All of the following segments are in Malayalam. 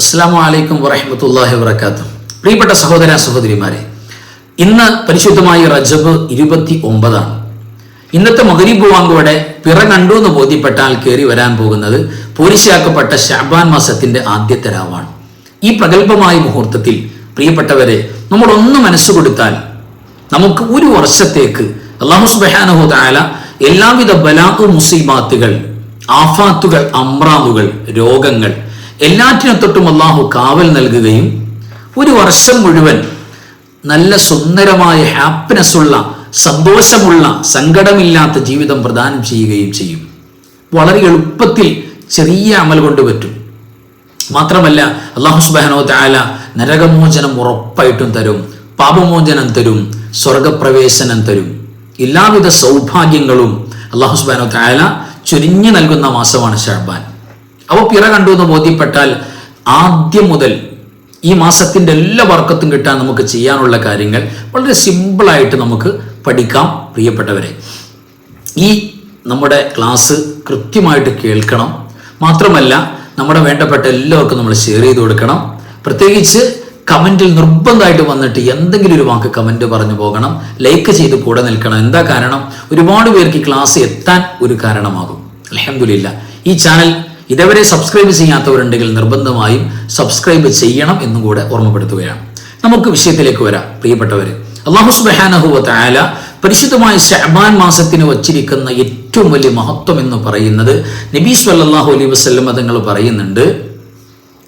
അസ്സാം വലൈക്കും വറഹമത്തല്ലാഹി വർക്കാത്തു പ്രിയപ്പെട്ട സഹോദര സഹോദരിമാരെ ഇന്ന് പരിശുദ്ധമായ റജബ് ഇരുപത്തി ഒമ്പതാണ് ഇന്നത്തെ മകരീബ് വാങ്കോടെ പിറ കണ്ടു എന്ന് ബോധ്യപ്പെട്ടാൽ കയറി വരാൻ പോകുന്നത് പൂരിശയാക്കപ്പെട്ട ഷാബാൻ മാസത്തിന്റെ ആദ്യത്തെ രാവാണ്. ഈ പ്രഗത്ഭമായ മുഹൂർത്തത്തിൽ പ്രിയപ്പെട്ടവരെ നമ്മൾ ഒന്ന് മനസ്സ് കൊടുത്താൽ നമുക്ക് ഒരു വർഷത്തേക്ക് അള്ളാഹു സുബാനഹു താല എല്ലാവിധ ബലാഖു മുസീബാത്തുകൾ ആഫാത്തുകൾ അമ്രാദുകൾ രോഗങ്ങൾ എല്ലാറ്റിനെ തൊട്ടും അള്ളാഹു കാവൽ നൽകുകയും ഒരു വർഷം മുഴുവൻ നല്ല സുന്ദരമായ ഹാപ്പിനെസ് ഉള്ള സന്തോഷമുള്ള സങ്കടമില്ലാത്ത ജീവിതം പ്രദാനം ചെയ്യുകയും ചെയ്യും. വളരെ എളുപ്പത്തിൽ ചെറിയ അമൽ കൊണ്ട് പറ്റും. മാത്രമല്ല അള്ളാഹു സുബാനോ താല നരകമോചനം ഉറപ്പായിട്ടും തരും പാപമോചനം തരും സ്വർഗപ്രവേശനം തരും. എല്ലാവിധ സൗഭാഗ്യങ്ങളും അള്ളാഹു സുബാനോ താല ചൊരിഞ്ഞു നൽകുന്ന മാസമാണ് ഷാബാൻ. അവ പിറ കണ്ടു എന്ന് ബോധ്യപ്പെട്ടാൽ ആദ്യം മുതൽ ഈ മാസത്തിന്റെ എല്ലാ വർക്കത്തും കിട്ടാൻ നമുക്ക് ചെയ്യാനുള്ള കാര്യങ്ങൾ വളരെ സിമ്പിളായിട്ട് നമുക്ക് പഠിക്കാം പ്രിയപ്പെട്ടവരെ. ഈ നമ്മുടെ ക്ലാസ് കൃത്യമായിട്ട് കേൾക്കണം. മാത്രമല്ല നമ്മുടെ വേണ്ടപ്പെട്ട എല്ലാവർക്കും നമ്മൾ ഷെയർ ചെയ്ത് കൊടുക്കണം. പ്രത്യേകിച്ച് കമന്റിൽ നിർബന്ധമായിട്ട് വന്നിട്ട് എന്തെങ്കിലും ഒരു വാക്ക് കമന്റ് പറഞ്ഞു പോകണം. ലൈക്ക് ചെയ്ത് കൂടെ നിൽക്കണം. എന്താ കാരണം? ഒരുപാട് പേർക്ക് ക്ലാസ് എത്താൻ ഒരു കാരണമാകും. അലഹമില്ല ഈ ചാനൽ ഇതുവരെ സബ്സ്ക്രൈബ് ചെയ്യാത്തവരുണ്ടെങ്കിൽ നിർബന്ധമായും സബ്സ്ക്രൈബ് ചെയ്യണം എന്നും കൂടെ ഓർമ്മപ്പെടുത്തുകയാണ്. നമുക്ക് വിഷയത്തിലേക്ക് വരാം പ്രിയപ്പെട്ടവര്. അള്ളാഹു സുബാനഹുവത്ത് ആല പരിശുദ്ധമായ ഷഹബാൻ മാസത്തിന് വച്ചിരിക്കുന്ന ഏറ്റവും വലിയ മഹത്വം എന്ന് പറയുന്നത് നബീസ് വല്ലാഹു അലൈ വസ്ലം തങ്ങൾ പറയുന്നുണ്ട്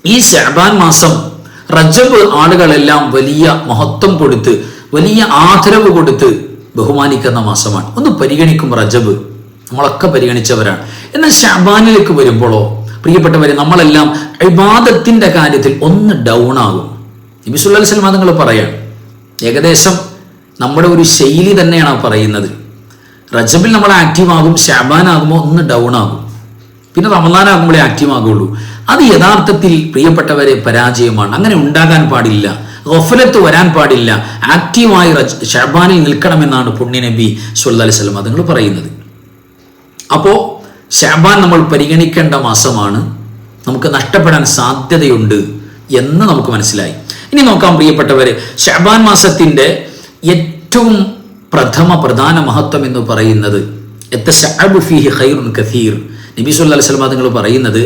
ഈ ഷഹബാൻ മാസം റജബ് ആളുകളെല്ലാം വലിയ മഹത്വം കൊടുത്ത് വലിയ ആദരവ് കൊടുത്ത് ബഹുമാനിക്കുന്ന മാസമാണ്. ഒന്ന് പരിഗണിക്കും റജബ്. നമ്മളൊക്കെ പരിഗണിച്ചവരാണ്. എന്നാൽ ഷബാനിലേക്ക് വരുമ്പോഴോ പ്രിയപ്പെട്ടവരെ നമ്മളെല്ലാം ഇബാദത്തിന്റെ കാര്യത്തിൽ ഒന്ന് ഡൗൺ ആകും. നബിസുല്ലാ സ്വലമ നിങ്ങൾ പറയാം ഏകദേശം നമ്മുടെ ഒരു ശൈലി തന്നെയാണ് പറയുന്നത്. റജബിൽ നമ്മൾ ആക്റ്റീവ് ആകും ഷാബാൻ ഒന്ന് ഡൗൺ ആകും. പിന്നെ റമദാൻ ആകുമ്പോഴേ ആക്റ്റീവ് ആകുള്ളൂ അത് യഥാർത്ഥത്തിൽ പ്രിയപ്പെട്ടവരെ പരാജയമാണ്. അങ്ങനെ ഉണ്ടാകാൻ പാടില്ല. ഗഫലത്ത് വരാൻ പാടില്ല. ആക്റ്റീവായി ഷാബാനിൽ നിൽക്കണമെന്നാണ് പുണ്യ നബി സുല്ലാ അലൈഹി നിങ്ങൾ പറയുന്നത്. അപ്പോൾ ഷാബാൻ നമ്മൾ പരിഗണിക്കേണ്ട മാസമാണ്. നമുക്ക് നഷ്ടപ്പെടാൻ സാധ്യതയുണ്ട് എന്ന് നമുക്ക് മനസ്സിലായി. ഇനി നോക്കാം പ്രിയപ്പെട്ടവരെ ഷാബാൻ മാസത്തിന്റെ ഏറ്റവും പ്രഥമ പ്രധാന മഹത്വം എന്ന് പറയുന്നത് നബി സല്ലല്ലാഹു അലൈഹി വസല്ലം നിങ്ങൾ പറയുന്നത്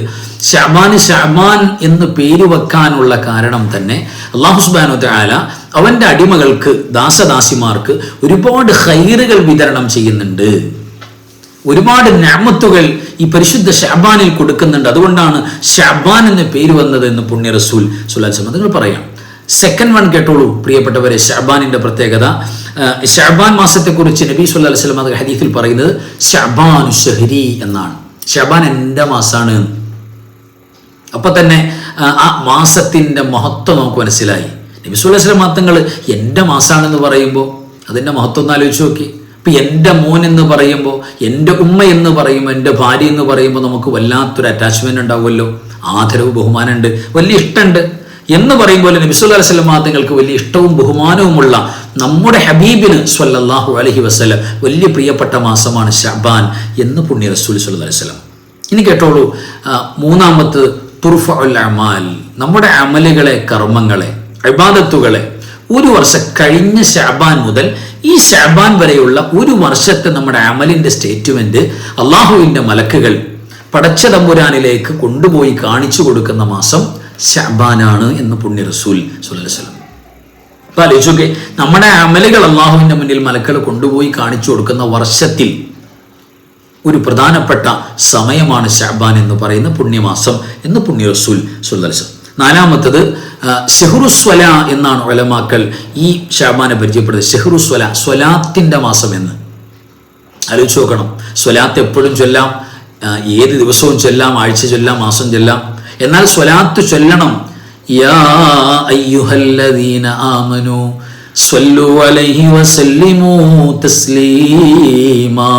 ഷാബാൻ ഷാബാൻ എന്ന് പേര് വെക്കാനുള്ള കാരണം തന്നെ അള്ളാഹു സുബ്ഹാനഹു തആല അവന്റെ അടിമകൾക്ക് ദാസദാസിമാർക്ക് ഒരുപാട് ഹൈറുകൾ വിതരണം ചെയ്യുന്നുണ്ട്. ഒരുപാട് ഞാമത്തുകൾ ഈ പരിശുദ്ധ ഷാബാനിൽ കൊടുക്കുന്നുണ്ട്. അതുകൊണ്ടാണ് ഷാബാൻ എന്ന പേര് വന്നത് എന്ന് പുണ്യ റസൂൽ സുല്ലാസ്ലം നിങ്ങൾ പറയാം. സെക്കൻഡ് വൺ കേട്ടോളൂ പ്രിയപ്പെട്ടവരെ ഷാബാനിന്റെ പ്രത്യേകത. ഷാബാൻ മാസത്തെക്കുറിച്ച് നബി സുല്ലാ വസ്ലം അത് ഹദീഫിൽ പറയുന്നത് ഷാബാൻ ഷഹരി എന്നാണ്. ഷാബാൻ എന്റെ മാസാണ് അപ്പൊ തന്നെ ആ മാസത്തിന്റെ മഹത്വം നമുക്ക് മനസ്സിലായി. നബി സുല്ലാ വസ്ലം മാത്തങ്ങൾ എന്റെ മാസാണെന്ന് പറയുമ്പോൾ അതിന്റെ മഹത്വം ഒന്ന് ആലോചിച്ച് നോക്കി. ഇപ്പൊ എന്റെ മോൻ എന്ന് പറയുമ്പോൾ എന്റെ ഉമ്മ എന്ന് പറയുമ്പോൾ എന്റെ ഭാര്യ എന്ന് പറയുമ്പോൾ നമുക്ക് വല്ലാത്തൊരു അറ്റാച്ച്മെന്റ് ഉണ്ടാവുമല്ലോ. ആദരവ് ബഹുമാനമുണ്ട്. വലിയ ഇഷ്ടമുണ്ട്. എന്ന് പറയുമ്പോൾ നബിസുല്ലാ വസ്ലം മാതങ്ങൾക്ക് വലിയ ഇഷ്ടവും ബഹുമാനവുമുള്ള നമ്മുടെ ഹബീബിന് സ്വല്ലല്ലാഹു അലഹി വസ്ലം വലിയ പ്രിയപ്പെട്ട മാസമാണ് ഷബാൻ എന്ന് പുണ്യ റസൂൽ സല്ലു വസ്ലം ഇനി കേട്ടോളൂ മൂന്നാമത്ത് തുർഫ അമാൽ നമ്മുടെ അമലുകളെ കർമ്മങ്ങളെ അബാദത്തുകളെ ഒരു വർഷം കഴിഞ്ഞ ഷാബാൻ മുതൽ ഈ ഷാബാൻ വരെയുള്ള ഒരു വർഷത്തെ നമ്മുടെ അമലിന്റെ സ്റ്റേറ്റ്മെന്റ് അള്ളാഹുവിന്റെ മലക്കുകൾ പടച്ച തമ്പുരാനിലേക്ക് കൊണ്ടുപോയി കാണിച്ചു കൊടുക്കുന്ന മാസം ഷാബാനാണ് എന്ന് പുണ്യ റസൂൽ സുല്ലം അപ്പൊ ആലോചിച്ചോക്കെ നമ്മുടെ അമലുകൾ അള്ളാഹുവിന്റെ മുന്നിൽ മലക്കൾ കൊണ്ടുപോയി കാണിച്ചു കൊടുക്കുന്ന വർഷത്തിൽ ഒരു പ്രധാനപ്പെട്ട സമയമാണ് ഷാബാൻ എന്ന് പറയുന്ന പുണ്യമാസം എന്ന് പുണ്യ റസൂൽ സുല്ലം നാലാമത്തത് ഷെഹ്റുസ്വല എന്നാണ് ഒലമാക്കൽ ഈ ഷാബാനെ പരിചയപ്പെടുന്നത്. ഷെഹ്റുസ്വല സ്വലാത്തിന്റെ മാസം എന്ന്. ആലോചിച്ച് നോക്കണം. സ്വലാത്ത് എപ്പോഴും ചൊല്ലാം ഏത് ദിവസവും ചൊല്ലാം ആഴ്ച ചൊല്ലാം മാസം ചൊല്ലാം. എന്നാൽ സ്വലാത്ത് ചൊല്ലണം. യാ അയ്യുഹല്ലദീന ആമനു സ്വല്ലു അലൈഹി വസല്ലിമു തസ്ലീമാ.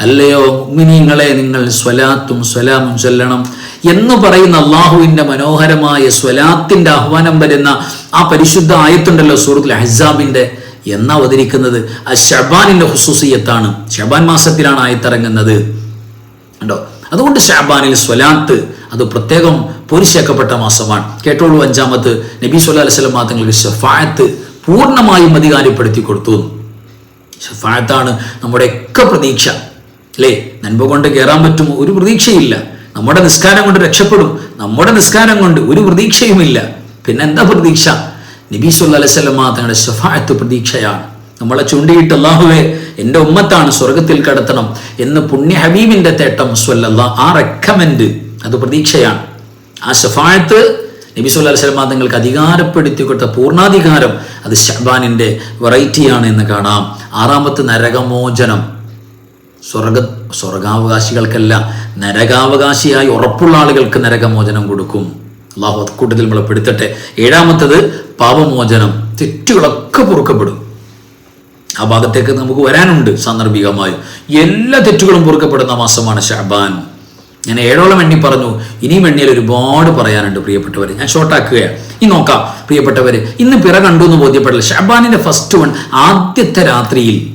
അല്ലയോ മിനിങ്ങളെ നിങ്ങൾ സ്വലാത്തും സ്വലാമും ചൊല്ലണം. എന്ന് പറയുന്ന അള്ളാഹുവിന്റെ മനോഹരമായ സ്വലാത്തിന്റെ ആഹ്വാനം വരുന്ന ആ പരിശുദ്ധ ആയത്തുണ്ടല്ലോ സൂറത്തുൽ അഹ്സാബിന്റെ എന്ന് അവതരിക്കുന്നത്? ആ ഷബാനിന്റെ ഹുസൂസിയത്താണ്. ഷബാൻ മാസത്തിലാണ് ആയത്തിറങ്ങുന്നത്. ഉണ്ടോ അതുകൊണ്ട് ഷാബാനിൽ സ്വലാത്ത് അത് പ്രത്യേകം പൊരിശേക്കപ്പെട്ട മാസമാണ്. കേട്ടോളൂ അഞ്ചാമത്ത് നബി സുല്ലാ അലൈവലം തങ്ങൾക്ക് ഷഫായത്ത് പൂർണമായും അധികാരപ്പെടുത്തി കൊടുത്തു. ഷഫായത്താണ് നമ്മുടെയൊക്കെ പ്രതീക്ഷ. അല്ലേ? നൻപ കൊണ്ട് കയറാൻ പറ്റുമോ ഒരു പ്രതീക്ഷയില്ല. നമ്മുടെ നിസ്കാരം കൊണ്ട് രക്ഷപ്പെടും. നമ്മുടെ നിസ്കാരം കൊണ്ട് ഒരു പ്രതീക്ഷയുമില്ല. പിന്നെ എന്താ പ്രതീക്ഷ? നബി സല്ല അലൈവല്ലം തങ്ങളുടെ ഷഫായത്ത് പ്രതീക്ഷയാണ്. നമ്മളെ ചൂണ്ടിയിട്ട് അള്ളാഹുവെ എന്റെ ഉമ്മത്താണ് സ്വർഗത്തിൽ കടത്തണം എന്ന് പുണ്യ ഹബീബിന്റെ തേട്ടം സ്വല്ലല്ല ആ റെക്കമെൻഡ് അത് പ്രതീക്ഷയാണ്. ആ ഷഫായത്ത് നബി സുല്ലാ സ്വലമ തങ്ങൾക്ക് അധികാരപ്പെടുത്തി കൊടുത്ത പൂർണാധികാരം അത് ഷബാനിന്റെ വെറൈറ്റിയാണ് എന്ന് കാണാം. ആറാമത്തെ നരകമോചനം. സ്വർഗ സ്വർഗാവകാശികൾക്കല്ല നരകാവകാശിയായി ഉറപ്പുള്ള ആളുകൾക്ക് നരകമോചനം കൊടുക്കും. അള്ളാഹു അക്കൂട്ടത്തിൽ നമ്മളെ പെടുത്തട്ടെ. ഏഴാമത്തത് പാപമോചനം. തെറ്റുകളൊക്കെ പൊറുക്കപ്പെടും. ആ ഭാഗത്തേക്ക് നമുക്ക് വരാനുണ്ട് സാന്ദർഭികമായി. എല്ലാ തെറ്റുകളും പൊറുക്കപ്പെടുന്ന മാസമാണ് ഷഹബാൻ ഞാൻ ഏഴോളം എണ്ണി പറഞ്ഞു. ഇനിയും എണ്ണിയാൽ ഒരുപാട് പറയാനുണ്ട് പ്രിയപ്പെട്ടവരെ. ഞാൻ ഷോർട്ടാക്കുകയാണ് ഈ നോക്കാം പ്രിയപ്പെട്ടവര്. ഇന്ന് പിറ കണ്ടു എന്ന് ബോധ്യപ്പെടില്ല ഷഹബാനിന്റെ ഫസ്റ്റ് വൺ ആദ്യത്തെ രാത്രിയിൽ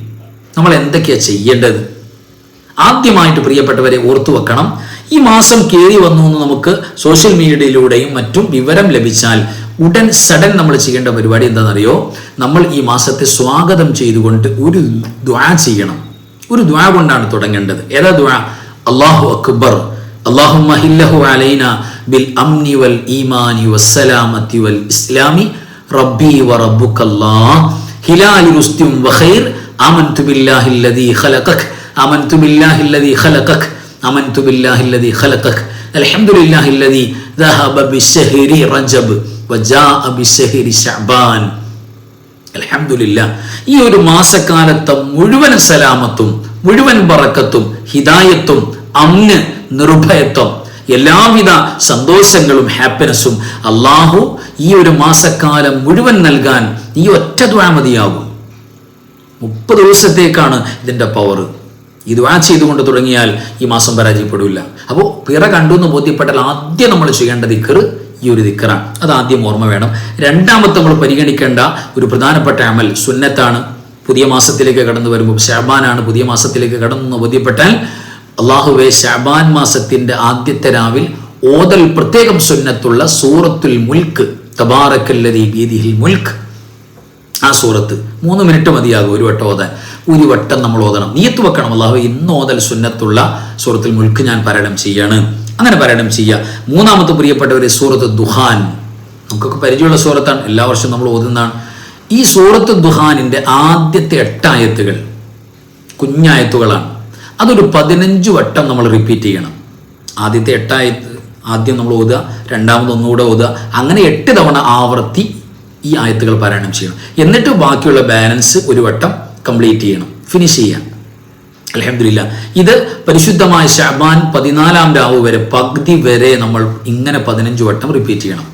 നമ്മൾ എന്തൊക്കെയാ ചെയ്യേണ്ടത്? ആദ്യമായിട്ട് പ്രിയപ്പെട്ടവരെ ഓർത്തു വെക്കണം. ഈ മാസം കയറി വന്നു എന്ന് നമുക്ക് സോഷ്യൽ മീഡിയയിലൂടെയും മറ്റും വിവരം ലഭിച്ചാൽ ഉടൻ സഡൻ നമ്മൾ ചെയ്യേണ്ട പരിപാടി എന്താണെന്നറിയോ? നമ്മൾ ഈ മാസത്തെ സ്വാഗതം ചെയ്തുകൊണ്ട് ഒരു ദ്വാ ചെയ്യണം. ഒരു ദ്വാ കൊണ്ടാണ് തുടങ്ങേണ്ടത്. ഏതാ ദ്വാ അള്ളാഹു അക്ബർ. അള്ളാഹു അലൈന ബിൽ അംനി വൽ ഈമാനി വസ്സലാമത്തി വൽ ഇസ്ലാമി റബ്ബി വ റബ്ബുക്കല്ലാ ഹിലാലി വഖൈർ ആമൻതു ബില്ലാഹില്ലദീ ഖലഖക്. خلقك آمنت بالله الذي خلقك آمنت بالله الذي خلقك الحمد لله الذي ذهب بالشهر رجب وجاء بالشهر شعبان അലഹമില്ല ഈ ഒരു മാസക്കാലത്തെ മുഴുവൻ സലാമത്തും മുഴുവൻ ബറക്കത്തും ഹിദായത്തും അമ്ന് നിർഭയത്വം എല്ലാവിധ സന്തോഷങ്ങളും ഹാപ്പിനെസ്സും അള്ളാഹു ഈ ഒരു മാസക്കാലം മുഴുവൻ നൽകാൻ ഈ ഒറ്റ ദ്വാ മതിയാകും മുപ്പത് ദിവസത്തേക്കാണ് ഇതിന്റെ പവർ ഈ ദ്വാ ചെയ്തുകൊണ്ട് തുടങ്ങിയാൽ ഈ മാസം പരാജയപ്പെടില്ല. അപ്പോൾ പിറ കണ്ടു എന്ന് ബോധ്യപ്പെട്ടാൽ ആദ്യം നമ്മൾ ചെയ്യേണ്ട ദിക്കർ ഈ ഒരു ദിക്കറാണ് അത് ആദ്യം ഓർമ്മ വേണം. രണ്ടാമത്തെ നമ്മൾ പരിഗണിക്കേണ്ട ഒരു പ്രധാനപ്പെട്ട അമൽ സുന്നത്താണ്. പുതിയ മാസത്തിലേക്ക് കടന്നു വരുമ്പോൾ ഷാബാനാണ് പുതിയ മാസത്തിലേക്ക് കടന്നു ബോധ്യപ്പെട്ടാൽ അള്ളാഹുവെ ഷാബാൻ മാസത്തിന്റെ ആദ്യത്തെ രാവിൽ ഓതൽ പ്രത്യേകം സുന്നത്തുള്ള സൂറത്തുൽ മുൽക്ക് തബാറക്കല്ലതി ബീദിഹിൽ മുൽക്ക്. ആ സൂറത്ത് മൂന്ന് മിനിറ്റ് മതിയാകും ഒരു വട്ടം ഓതാൻ. ഒരു വട്ടം നമ്മൾ ഓതണം. നീയത്ത് വെക്കണം. അള്ളാഹു ഇന്ന് ഓതൽ സുന്നത്തുള്ള സൂറത്തിൽ മുൽക്ക് ഞാൻ പാരായണം ചെയ്യാണ്. അങ്ങനെ പാരായണം ചെയ്യുക മൂന്നാമത്തെ പ്രിയപ്പെട്ടവരെ സൂറത്ത് ദുഹാൻ. നമുക്കൊക്കെ പരിചയമുള്ള സൂറത്താണ്. എല്ലാ വർഷവും നമ്മൾ ഓതുന്നതാണ്. ഈ സൂറത്ത് ദുഹാനിന്റെ ആദ്യത്തെ എട്ടായത്തുകൾ കുഞ്ഞായത്തുകളാണ്. അതൊരു പതിനഞ്ച് വട്ടം നമ്മൾ റിപ്പീറ്റ് ചെയ്യണം. ആദ്യത്തെ എട്ടായത്ത് ആദ്യം നമ്മൾ ഓതുക രണ്ടാമത് ഒന്നുകൂടെ ഓതുക. അങ്ങനെ എട്ട് തവണ ആവർത്തി ഈ ആയത്തുകൾ പാരായണം ചെയ്യണം. എന്നിട്ട് ബാക്കിയുള്ള ബാലൻസ് ഒരു വട്ടം കംപ്ലീറ്റ് ചെയ്യണം. ഫിനിഷ് ചെയ്യാം അലഹമില്ല ഇത് പരിശുദ്ധമായ ഷാബാൻ പതിനാലാം രാവ് വരെ പകുതി വരെ നമ്മൾ ഇങ്ങനെ പതിനഞ്ച് വട്ടം റിപ്പീറ്റ് ചെയ്യണം.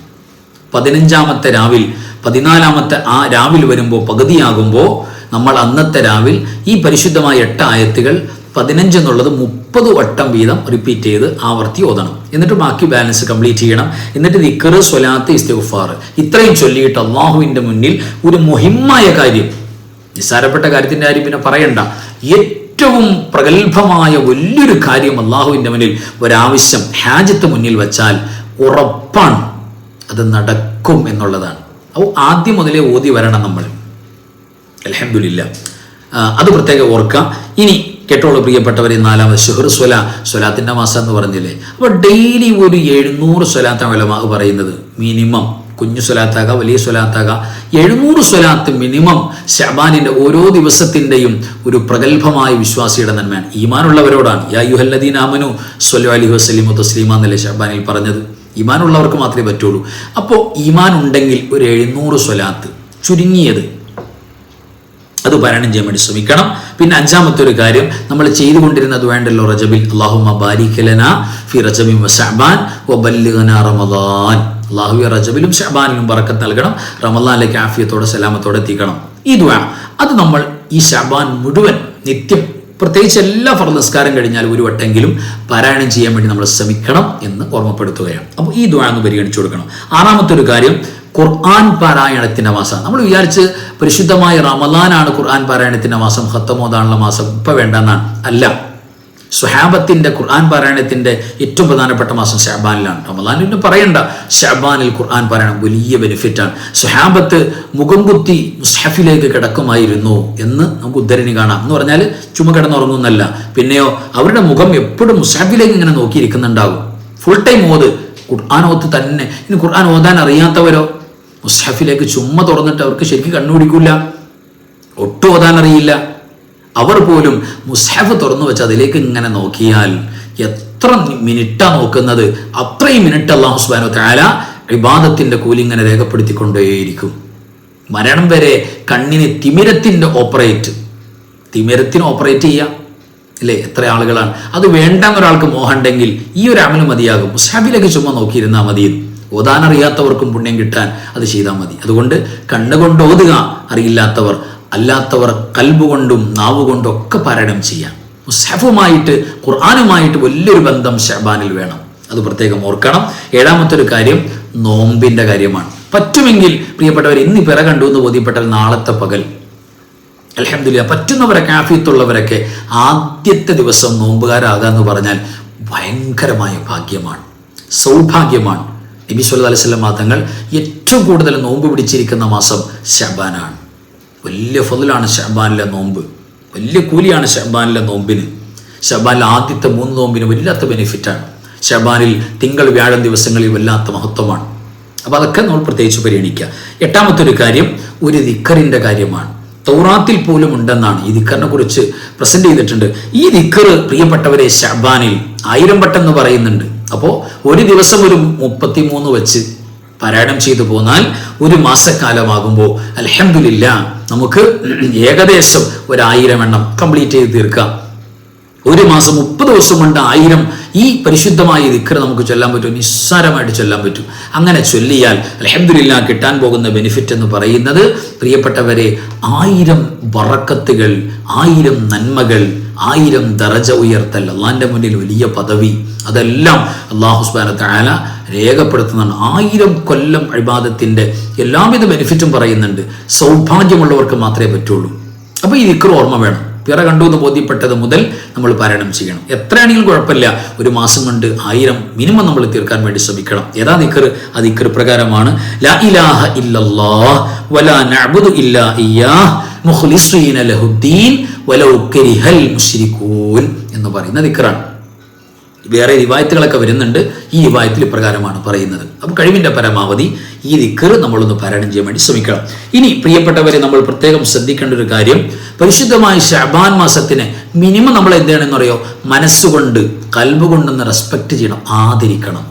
പതിനഞ്ചാമത്തെ രാവിൽ പതിനാലാമത്തെ ആ രാവിൽ വരുമ്പോൾ പകുതിയാകുമ്പോൾ നമ്മൾ അന്നത്തെ രാവിൽ ഈ പരിശുദ്ധമായ എട്ട് ആയത്തുകൾ പതിനഞ്ച് എന്നുള്ളത് മുപ്പത് വട്ടം വീതം റിപ്പീറ്റ് ചെയ്ത് ആവർത്തി ഓതണം. എന്നിട്ട് ബാക്കി ബാലൻസ് കംപ്ലീറ്റ് ചെയ്യണം. എന്നിട്ട് ദിക്കറ് സ്വലാത്ത് ഇസ്തിഗ്ഫാർ. ഇത്രയും ചൊല്ലിയിട്ട് അള്ളാഹുവിന്റെ മുന്നിൽ ഒരു മുഹിമ്മായ കാര്യം നിസ്സാരപ്പെട്ട കാര്യത്തിന്റെ കാര്യം പിന്നെ പറയണ്ട. ഏറ്റവും പ്രഗത്ഭമായ വലിയൊരു കാര്യം അള്ളാഹുവിന്റെ മുന്നിൽ ഒരാവശ്യം ഹാജത്ത് മുന്നിൽ വച്ചാൽ ഉറപ്പാണ്. അത് നടക്കും എന്നുള്ളതാണ്. അപ്പോൾ ആദ്യം മുതലേ ഓതി വരണം നമ്മൾ. അലഹമില്ല അത് പ്രത്യേകം ഓർക്കാം ഇനി കേട്ടോളൂ പ്രിയപ്പെട്ടവരെ നാലാമത് ഷുഹർ സ്വല സ്വലാത്തിന്റെ മാസം എന്ന് പറഞ്ഞില്ലേ? അപ്പോൾ ഡെയിലി ഒരു എഴുന്നൂറ് സ്വലാത്താണ് വിലമാ പറയുന്നത്. മിനിമം. കുഞ്ഞു സ്വലാത്താകാം വലിയ സ്വലാത്താകാം. എഴുന്നൂറ് സ്വലാത്ത് മിനിമം ഷബാനിന്റെ ഓരോ ദിവസത്തിന്റെയും ഒരു പ്രഗത്ഭമായ വിശ്വാസിയുടെ നന്മയാണ്. ഈമാനുള്ളവരോടാണ്. യാ യുഹല്ലദീൻ ആമനു സ്വല്ലു അലി വസ്ലിമു തസ്ലീമ എന്നല്ലേ ഷബാനിൽ പറഞ്ഞത്? ഈമാനുള്ളവർക്ക് മാത്രമേ പറ്റുള്ളൂ. അപ്പോൾ ഈമാൻ ഉണ്ടെങ്കിൽ ഒരു എഴുന്നൂറ് സ്വലാത്ത് ചുരുങ്ങിയത് അത് പാരായണം ചെയ്യാൻ വേണ്ടി ശ്രമിക്കണം. പിന്നെ അഞ്ചാമത്തെ ഒരു കാര്യം നമ്മൾ ചെയ്തുകൊണ്ടിരുന്നത് വേണ്ടല്ലോ റജബിൽ. അള്ളാഹുമ ബാരിക്കലന ഫി റജബിൻ വശഅബാൻ വബല്ലിഗന റമദാൻ. അള്ളാഹുവെ റജബിലും ഷഹബാനിലും ബറക്കത്ത് നൽകണം. റമദാനിലേക്ക് ആഫിയത്തോടെ സലാമത്തോടെ എത്തിക്കണം. ഈ ദുആ. അത് നമ്മൾ ഈ ഷഹബാൻ മുഴുവൻ നിത്യം പ്രത്യേകിച്ച് എല്ലാ ഫർ നിസ്കാരം കഴിഞ്ഞാൽ ഒരു വട്ടെങ്കിലും പാരായണം ചെയ്യാൻ വേണ്ടി നമ്മൾ ശ്രമിക്കണം എന്ന് ഓർമ്മപ്പെടുത്തുകയാണ്. അപ്പോൾ ഈ ദ്വാ ഒന്ന് പരിഗണിച്ചു കൊടുക്കണം. ആറാമത്തെ ഒരു കാര്യം ഖുർആൻ പാരായണത്തിന്റെ മാസം. നമ്മൾ വിചാരിച്ച് പരിശുദ്ധമായ റമദാനാണ് ഖുർആൻ പാരായണത്തിന്റെ മാസം ഹത്തമോദാനുള്ള മാസം. ഇപ്പൊ വേണ്ടെന്നാണ്. അല്ല. സുഹാബത്തിന്റെ ഖുർആൻ പാരായണത്തിന്റെ ഏറ്റവും പ്രധാനപ്പെട്ട മാസം ഷാബാനിലാണ് റമദാനിന് പറയണ്ട ഷാബാനിൽ ഖുർആൻ പാരായണം വലിയ ബെനിഫിറ്റാണ് സുഹാബത്ത് മുഖം കുത്തി മുസ്ഹഫിലേക്ക് കിടക്കുമായിരുന്നു എന്ന് നമുക്ക് ഉദ്ധരണി കാണാം. എന്ന് പറഞ്ഞാൽ ചുമ കിടന്നുറങ്ങുന്നല്ല പിന്നെയോ അവരുടെ മുഖം എപ്പോഴും മുസ്ഹഫിലേക്ക് ഇങ്ങനെ നോക്കിയിരിക്കുന്നുണ്ടാകും. Full time ഓത്. ഖുർആൻ ഓത്ത് തന്നെ. ഇനി ഖുർആൻ ഓതാൻ അറിയാത്തവരോ? മുസ്ഹഫിലേക്ക് ചുമ തുറന്നിട്ട് അവർക്ക് ശരിക്കും കണ്ണുപിടിക്കില്ല ഒട്ടും ഓതാൻ അറിയില്ല. അവർ പോലും മുസ്ഹഫ് തുറന്നു വെച്ച് അതിലേക്ക് ഇങ്ങനെ നോക്കിയാൽ എത്ര മിനിറ്റാ നോക്കുന്നത്? അത്രയും മിനിറ്റ് അള്ളാഹു സുബാനു താല ഇബാദത്തിന്റെ കൂലി ഇങ്ങനെ രേഖപ്പെടുത്തിക്കൊണ്ടേയിരിക്കും. മരണം വരെ കണ്ണിന് തിമിരത്തിന്റെ ഓപ്പറേറ്റ് തിമിരത്തിന് ഓപ്പറേറ്റ് ചെയ്യാം. അല്ലേ? എത്ര ആളുകളാണ്. അത് വേണ്ടെന്ന് ഒരാൾക്ക് മോഹമുണ്ടെങ്കിൽ ഈ ഒരു അമൽ മതിയാകും. മുസ്ഹാബിലേക്ക് ചുമ്മാ നോക്കിയിരുന്നാൽ മതി. ഓതാൻ അറിയാത്തവർക്കും പുണ്യം കിട്ടാൻ അത് ചെയ്താൽ മതി. അതുകൊണ്ട് കണ്ണുകൊണ്ട് ഓതുക അറിയില്ലാത്തവർ അല്ലാത്തവർ കൽബുകൊണ്ടും നാവുകൊണ്ടും ഒക്കെ പാരായണം ചെയ്യാം. മുസ്ഹഫുമായിട്ട് ഖുർആാനുമായിട്ട് വലിയൊരു ബന്ധം ഷഹബാനിൽ വേണം. അത് പ്രത്യേകം ഓർക്കണം. ഏഴാമത്തെ ഒരു കാര്യം നോമ്പിന്റെ കാര്യമാണ്. പറ്റുമെങ്കിൽ പ്രിയപ്പെട്ടവർ ഇന്ന് പിറ കണ്ടു എന്ന് ബോധ്യപ്പെട്ടാൽ നാളത്തെ പകൽ. അലഹമില്ല പറ്റുന്നവരൊക്കെ ആഫിയത്തുള്ളവരൊക്കെ ആദ്യത്തെ ദിവസം നോമ്പുകാരാകുക എന്ന് പറഞ്ഞാൽ ഭയങ്കരമായ ഭാഗ്യമാണ്. സൗഭാഗ്യമാണ്. നബി സുല്ലാ അലൈഹി സ്വലം തങ്ങൾ ഏറ്റവും കൂടുതൽ നോമ്പ് പിടിച്ചിരിക്കുന്ന മാസം ഷബാനാണ് വലിയ ഫതിലാണ് ഷഹബാനിലെ നോമ്പ്. വലിയ കൂലിയാണ് ഷഹബാനിലെ നോമ്പിന്. ഷഹബാനിലെ ആദ്യത്തെ മൂന്ന് നോമ്പിന് വല്ലാത്ത ബെനിഫിറ്റാണ് ഷബാനിൽ തിങ്കൾ വ്യാഴം ദിവസങ്ങളിൽ വല്ലാത്ത മഹത്വമാണ്. അപ്പോൾ അതൊക്കെ നമ്മൾ പ്രത്യേകിച്ച് പരിഗണിക്കുക. എട്ടാമത്തെ ഒരു കാര്യം ഒരു ദിക്കറിന്റെ കാര്യമാണ്. തൗറാത്തിൽ പോലും ഉണ്ടെന്നാണ് ഈ ദിക്കറിനെ കുറിച്ച് പ്രസന്റ് ചെയ്തിട്ടുണ്ട്. ഈ ദിക്കർ പ്രിയപ്പെട്ടവരെ ഷബാനിൽ ആയിരം വട്ടെന്ന് പറയുന്നുണ്ട്. അപ്പോൾ ഒരു ദിവസം ഒരു മുപ്പത്തിമൂന്ന് വെച്ച് പാരായണം ചെയ്തു പോന്നാൽ ഒരു മാസക്കാലമാകുമ്പോൾ അലഹമില്ല നമുക്ക് ഏകദേശം ഒരായിരം എണ്ണം കംപ്ലീറ്റ് ചെയ്ത് തീർക്കാം. ഒരു മാസം മുപ്പത് ദിവസം കൊണ്ട് ആയിരം ഈ പരിശുദ്ധമായ ദിക്കർ നമുക്ക് ചൊല്ലാൻ പറ്റും നിസ്സാരമായിട്ട് ചൊല്ലാൻ പറ്റും. അങ്ങനെ ചൊല്ലിയാൽ അലഹമില്ല കിട്ടാൻ പോകുന്ന ബെനിഫിറ്റ് എന്ന് പറയുന്നത് പ്രിയപ്പെട്ടവരെ ആയിരം വറക്കത്തുകൾ ആയിരം നന്മകൾ ആയിരം ദറജ ഉയർത്തൽ അള്ളാന്റെ മുന്നിൽ വലിയ പദവി. അതെല്ലാം അള്ളാഹു സുബാന താല രേഖപ്പെടുത്തുന്നതാണ് ആയിരം കൊല്ലം അഴിബാദത്തിന്റെ എല്ലാവിധ ബെനിഫിറ്റും പറയുന്നുണ്ട്. സൗഭാഗ്യമുള്ളവർക്ക് മാത്രമേ പറ്റുള്ളൂ. അപ്പോൾ ഈ ദിക്കർ ഓർമ്മ വേണം. പിറ കണ്ടു എന്ന് ബോധ്യപ്പെട്ടത് മുതൽ നമ്മൾ പാരായണം ചെയ്യണം. എത്രയാണെങ്കിലും കുഴപ്പമില്ല. ഒരു മാസം കൊണ്ട് ആയിരം മിനിമം നമ്മൾ തീർക്കാൻ വേണ്ടി ശ്രമിക്കണം. ഏതാ ദിക്കർ ആ ദിക്കർ പ്രകാരമാണ് ലാ ഇലാഹ വലാ നഅബുദു മുഖ്ലിസീന ലഹുദ്ദീൻ വലൗ കരിഹൽ എന്ന് പറയുന്ന ദിക്കറാണ് വേറെ റിവായത്തുകളൊക്കെ വരുന്നുണ്ട്. ഈ റിവായത്തിൽ ഇപ്രകാരമാണ് പറയുന്നത്. അപ്പോൾ കഴിവിന്റെ പരമാവധി ഈ ദിക്കർ നമ്മളൊന്ന് പാരായണം ചെയ്യാൻ വേണ്ടി ശ്രമിക്കണം. ഇനി പ്രിയപ്പെട്ടവരെ നമ്മൾ പ്രത്യേകം ശ്രദ്ധിക്കേണ്ട ഒരു കാര്യം പരിശുദ്ധമായ ഷാബാൻ മാസത്തിന് മിനിമം നമ്മൾ എന്താണെന്ന് പറയുമോ മനസ്സുകൊണ്ട് കൽവുകൊണ്ടൊന്ന് റെസ്പെക്ട് ചെയ്യണം ആദരിക്കണം.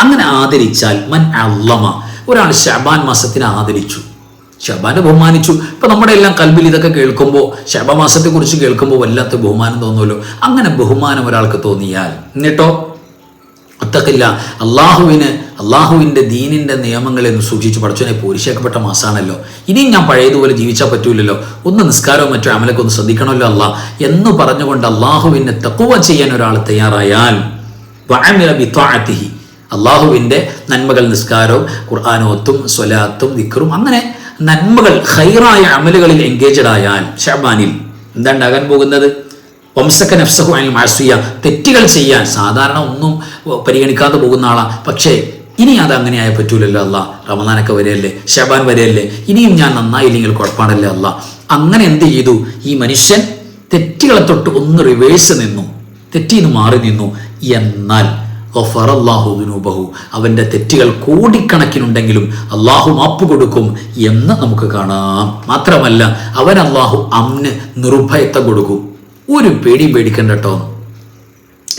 അങ്ങനെ ആദരിച്ചാൽ മൻ അള്ളമ ഒരാൾ ഷാബാൻ മാസത്തിനെ ആദരിച്ചു. ഷബാനെ ബഹുമാനിച്ചു. ഇപ്പൊ നമ്മുടെ എല്ലാം കൽബിൽ ഇതൊക്കെ കേൾക്കുമ്പോൾ ശബമാസത്തെ കുറിച്ച് കേൾക്കുമ്പോൾ വല്ലാത്ത ബഹുമാനം തോന്നുമല്ലോ? അങ്ങനെ ബഹുമാനം ഒരാൾക്ക് തോന്നിയാൽ എന്നിട്ടോ? ഒത്തക്കില്ല. അള്ളാഹുവിന് അള്ളാഹുവിന്റെ ദീനിന്റെ നിയമങ്ങളെ ഒന്ന് സൂക്ഷിച്ച് പഠിച്ചോനെ പൂരിശേക്കപ്പെട്ട മാസമാണല്ലോ ഇനിയും ഞാൻ പഴയതുപോലെ ജീവിച്ചാൽ പറ്റൂലല്ലോ. ഒന്ന് നിസ്കാരവും മറ്റോ അമലൊക്കെ ഒന്ന് ശ്രദ്ധിക്കണമല്ലോ അല്ല. എന്ന് പറഞ്ഞുകൊണ്ട് അള്ളാഹുവിനെ തക്കുവ ചെയ്യാൻ ഒരാൾ തയ്യാറായാൽ അള്ളാഹുവിന്റെ നന്മകൾ നിസ്കാരവും ഖുർആാനോത്തും സ്വലാത്തും ദിക്കറും അങ്ങനെ നന്മകൾ ഹൈറായ അമലുകളിൽ എൻഗേജഡ് ആയാൽ ഷാബാനിൽ എന്താ ഉണ്ടാകാൻ പോകുന്നത്? വംസക്ക നഫ്സഹു അനിൽ മാസിയ തെറ്റുകൾ ചെയ്യാൻ സാധാരണ ഒന്നും പരിഗണിക്കാതെ പോകുന്ന ആളാ. പക്ഷേ ഇനി അത് അങ്ങനെ ആയ പറ്റൂലല്ലോ അല്ല. റമദാനൊക്കെ വരെയല്ലേ? ഷബാൻ വരെയല്ലേ? ഇനിയും ഞാൻ നന്നായില്ലെങ്കിൽ കുഴപ്പമാണല്ലേ അല്ല. അങ്ങനെ എന്ത് ചെയ്തു? ഈ മനുഷ്യൻ തെറ്റുകളെ തൊട്ട് ഒന്ന് റിവേഴ്സ് നിന്നു. തെറ്റിന്ന് മാറി നിന്നു. എന്നാൽ ഗഫറല്ലാഹുദുനൂബഹു അവന്റെ തെറ്റുകൾ കോടിക്കണക്കിനുണ്ടെങ്കിലും അള്ളാഹു മാപ്പ് കൊടുക്കും എന്ന് നമുക്ക് കാണാം. മാത്രമല്ല അവൻ അള്ളാഹു അമ്ന് നിർഭയത്വം കൊടുക്കും. ഒരു പേടിയും പേടിക്കണ്ട കേട്ടോ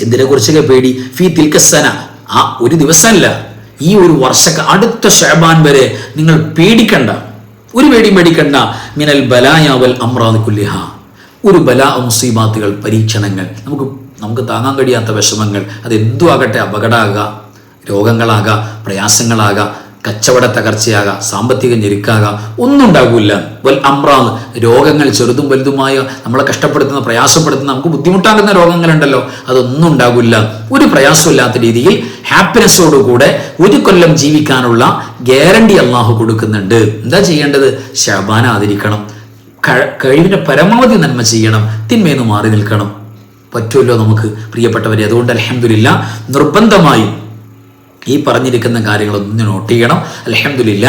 എന്തിനെ കുറിച്ചൊക്കെ പേടി? ഫീ തിൽക്കസന ആ ഒരു ദിവസമല്ല. ഈ ഒരു വർഷക്ക് അടുത്ത ഷാബാൻ വരെ നിങ്ങൾ പേടിക്കണ്ട. ഒരു പേടിയും പേടിക്കണ്ട. മിനൽ ബലായാവൽ അമ്രാദ് കുല്ലിഹ. ഒരു ബലാ മുസീബാത്തുകൾ പരീക്ഷണങ്ങൾ. നമുക്ക് നമുക്ക് താങ്ങാൻ കഴിയാത്ത വിഷമങ്ങൾ. അത് എന്തു ആകട്ടെ അപകടമാകാം രോഗങ്ങളാകാം. പ്രയാസങ്ങളാകാം. കച്ചവട തകർച്ചയാകാം. സാമ്പത്തിക ഞെരുക്കാകാം. ഒന്നും ഉണ്ടാകില്ല. വൽ അമ്രാദ് രോഗങ്ങൾ ചെറുതും വലുതുമായ നമ്മളെ കഷ്ടപ്പെടുത്തുന്ന പ്രയാസപ്പെടുത്തുന്ന നമുക്ക് ബുദ്ധിമുട്ടാകുന്ന രോഗങ്ങളുണ്ടല്ലോ. അതൊന്നും ഉണ്ടാകില്ല. ഒരു പ്രയാസമില്ലാത്ത രീതിയിൽ ഹാപ്പിനെസ്സോടുകൂടെ ഒരു കൊല്ലം ജീവിക്കാനുള്ള ഗ്യാരണ്ടി അള്ളാഹു കൊടുക്കുന്നുണ്ട്. എന്താ ചെയ്യേണ്ടത്? ശബാന ആദരിക്കണം. കഴിവിന്റെ പരമാവധി നന്മ ചെയ്യണം. തിന്മയെന്ന് മാറി നിൽക്കണം. പറ്റുമല്ലോ നമുക്ക് പ്രിയപ്പെട്ടവരെ? അതുകൊണ്ട് അലഹമില്ല നിർബന്ധമായും ഈ പറഞ്ഞിരിക്കുന്ന കാര്യങ്ങളൊന്ന് നോട്ട് ചെയ്യണം. അലഹമില്ല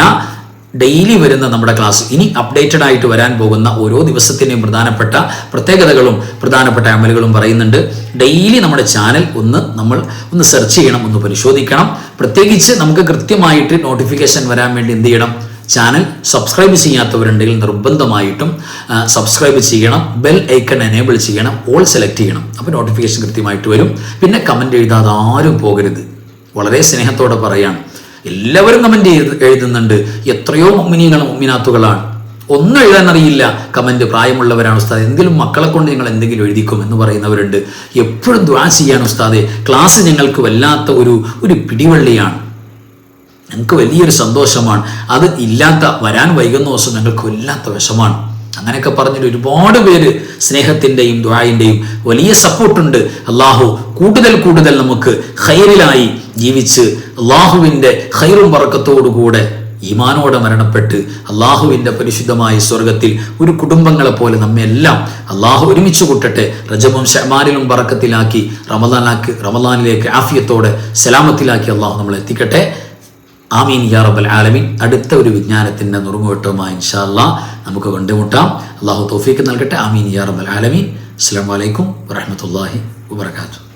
ഡെയിലി വരുന്ന നമ്മുടെ ക്ലാസ് ഇനി അപ്ഡേറ്റഡ് ആയിട്ട് വരാൻ പോകുന്ന ഓരോ ദിവസത്തിന്റെയും പ്രധാനപ്പെട്ട പ്രത്യേകതകളും പ്രധാനപ്പെട്ട അമലുകളും പറയുന്നുണ്ട്. ഡെയിലി നമ്മുടെ ചാനൽ ഒന്ന് നമ്മൾ ഒന്ന് സെർച്ച് ചെയ്യണം ഒന്ന് പരിശോധിക്കണം. പ്രത്യേകിച്ച് നമുക്ക് കൃത്യമായിട്ട് നോട്ടിഫിക്കേഷൻ വരാൻ വേണ്ടി എന്ത് ചെയ്യണം? ചാനൽ സബ്സ്ക്രൈബ് ചെയ്യാത്തവരുണ്ടെങ്കിൽ നിർബന്ധമായിട്ടും സബ്സ്ക്രൈബ് ചെയ്യണം ബെൽ ഐക്കൺ എനേബിൾ ചെയ്യണം ഓൾ സെലക്ട് ചെയ്യണം. അപ്പോൾ നോട്ടിഫിക്കേഷൻ കൃത്യമായിട്ട് വരും. പിന്നെ കമന്റ് എഴുതാതെ ആരും പോകരുത്. വളരെ സ്നേഹത്തോടെ പറയാണ്. എല്ലാവരും കമന്റ് എഴുതുന്നുണ്ട്. എത്രയോ മുമ്മിനികളും മുമ്മിനാത്തുകളാണ് ഒന്നും എഴുതാൻ അറിയില്ല. കമന്റ് പ്രായമുള്ളവരാണ് ഉസ്താദ്. എന്തെങ്കിലും മക്കളെ കൊണ്ട് നിങ്ങൾ എന്തെങ്കിലും എഴുതിക്കും എന്ന് പറയുന്നവരുണ്ട്. എപ്പോഴും ദ്വാ ചെയ്യാൻ ഉസ്താദെ ക്ലാസ് ഞങ്ങൾക്ക് വല്ലാത്ത ഒരു ഒരു പിടിവള്ളിയാണ്. ഞങ്ങൾക്ക് വലിയൊരു സന്തോഷമാണ്. അത് ഇല്ലാത്ത വരാൻ വൈകുന്ന ദിവസം ഞങ്ങൾക്ക് വല്ലാത്ത വിഷമാണ്. അങ്ങനെയൊക്കെ പറഞ്ഞിട്ട് ഒരുപാട് പേര് സ്നേഹത്തിന്റെയും ദ്വായിന്റെയും വലിയ സപ്പോർട്ടുണ്ട്. അള്ളാഹു കൂടുതൽ കൂടുതൽ നമുക്ക് ഹൈറിലായി ജീവിച്ച് അള്ളാഹുവിന്റെ ഹൈറും പറക്കത്തോടുകൂടെ ഈമാനോടെ മരണപ്പെട്ട് അള്ളാഹുവിന്റെ പരിശുദ്ധമായ സ്വർഗത്തിൽ ഒരു കുടുംബങ്ങളെ പോലെ നമ്മെല്ലാം അള്ളാഹു ഒരുമിച്ച് കൂട്ടട്ടെ. റജബും ഷമാനിലും പറക്കത്തിലാക്കി റമദാനാക്കി റമദാനിലേക്ക് ആഫിയത്തോടെ സലാമത്തിലാക്കി അള്ളാഹു നമ്മളെ എത്തിക്കട്ടെ. ആമീൻ യാ റബ്ബൽ ആലമീൻ. അടുത്ത ഒരു വിജ്ഞാനത്തിന്റെ നുറുങ്ങുവട്ടവുമായി ഇൻഷാ അല്ലാ നമുക്ക് കണ്ടുമുട്ടാം. അള്ളാഹു തോഫീക്ക് നൽകട്ടെ. ആമീൻ യാ റബ്ബൽ ആലമീൻ. അസ്സാം വലൈക്കും വറഹമത്തല്ലാഹി വാബർക്കാത്തു